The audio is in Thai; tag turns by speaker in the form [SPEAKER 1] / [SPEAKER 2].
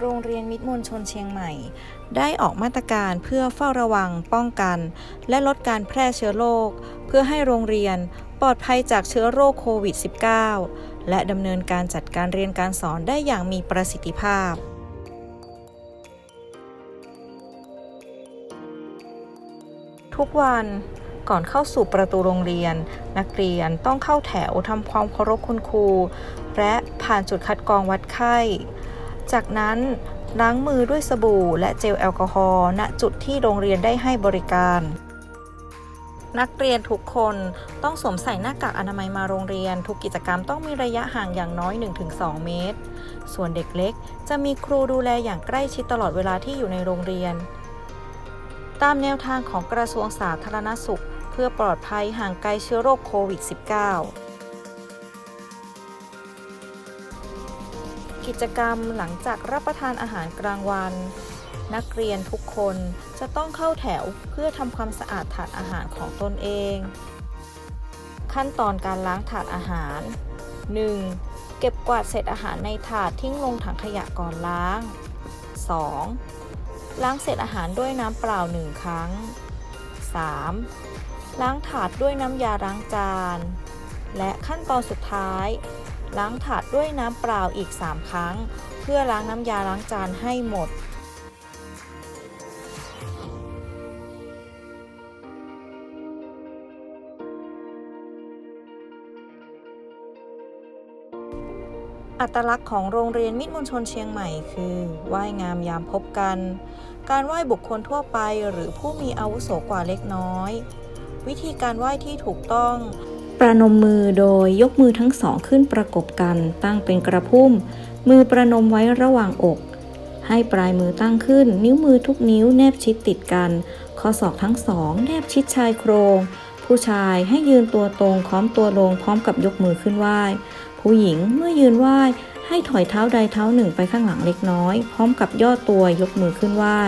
[SPEAKER 1] โรงเรียนมิตรมวลชนเชียงใหม่ ได้ออกมาตรการเพื่อเฝ้าระวังป้องกัน และลดการแพร่เชื้อโรคเพื่อให้โรงเรียนปลอดภัยจากเชื้อโรคโควิด -19 และดำเนินการจัดการเรียนการสอนได้อย่างมีประสิทธิภาพทุกวันก่อนเข้าสู่ประตูโรงเรียน นักเรียนต้องเข้าแถวทำความเคารพคุณครู และผ่านจุดคัดกรองวัดไข้ จากนั้นล้างมือด้วยสบู่และเจลแอลกอฮอล์ณจุดที่โรงเรียนได้ให้บริการ นักเรียนทุกคนต้องสวมใส่หน้ากากอนามัยมาโรงเรียน ทุกกิจกรรมต้องมีระยะห่างอย่างน้อย 1-2 เมตร ส่วนเด็กเล็ก จะมีครูดูแลอย่างใกล้ชิดตลอดเวลาที่อยู่ในโรงเรียน ตามแนวทางของกระทรวงสาธารณสุข เพื่อปลอดภัยห่างไกลเชื้อโรคโควิด -19 กิจกรรมหลังจากรับประทานอาหารกลางวัน นักเรียนทุกคนจะต้องเข้าแถวเพื่อทำความสะอาดถาดอาหารของตนเอง ขั้นตอนการล้างถาดอาหาร 1. เก็บกวาดเศษอาหารในถาดทิ้งลงถังขยะก่อนล้าง 2. ล้างเศษอาหารด้วยน้ำเปล่าหนึ่งครั้ง 3. ล้างถาดด้วยน้ำยาล้างจาน และขั้นตอนสุดท้าย ล้างถาดด้วยน้ำเปล่าอีก 3 ครั้ง เพื่อล้างน้ำยาล้างจานให้หมดอัตลักษณ์ของโรงเรียนมิตรมวลชนเชียงใหม่คือไหว้งามยามพบกัน การไหว้บุคคลทั่วไปหรือผู้มีอาวุโสกว่าเล็กน้อย วิธีการไหว้ที่ถูกต้อง ประนมมือโดยยกมือทั้งสองขึ้นประกบกันตั้งเป็นกระพุ่ม มือประนมไว้ระหว่างอก ให้ปลายมือตั้งขึ้น นิ้วมือทุกนิ้วแนบชิดติดกัน ข้อศอกทั้งสอง แนบชิดชายโครง ผู้ชายให้ยืนตัวตรงค้อมตัวลงพร้อมกับยกมือขึ้นไหว้ผู้หญิงเมื่อยืนไหว้ให้ถอยเท้าใดเท้าหนึ่งไปข้างหลังเล็กน้อย พร้อมกับย่อตัวยกมือขึ้นไหว้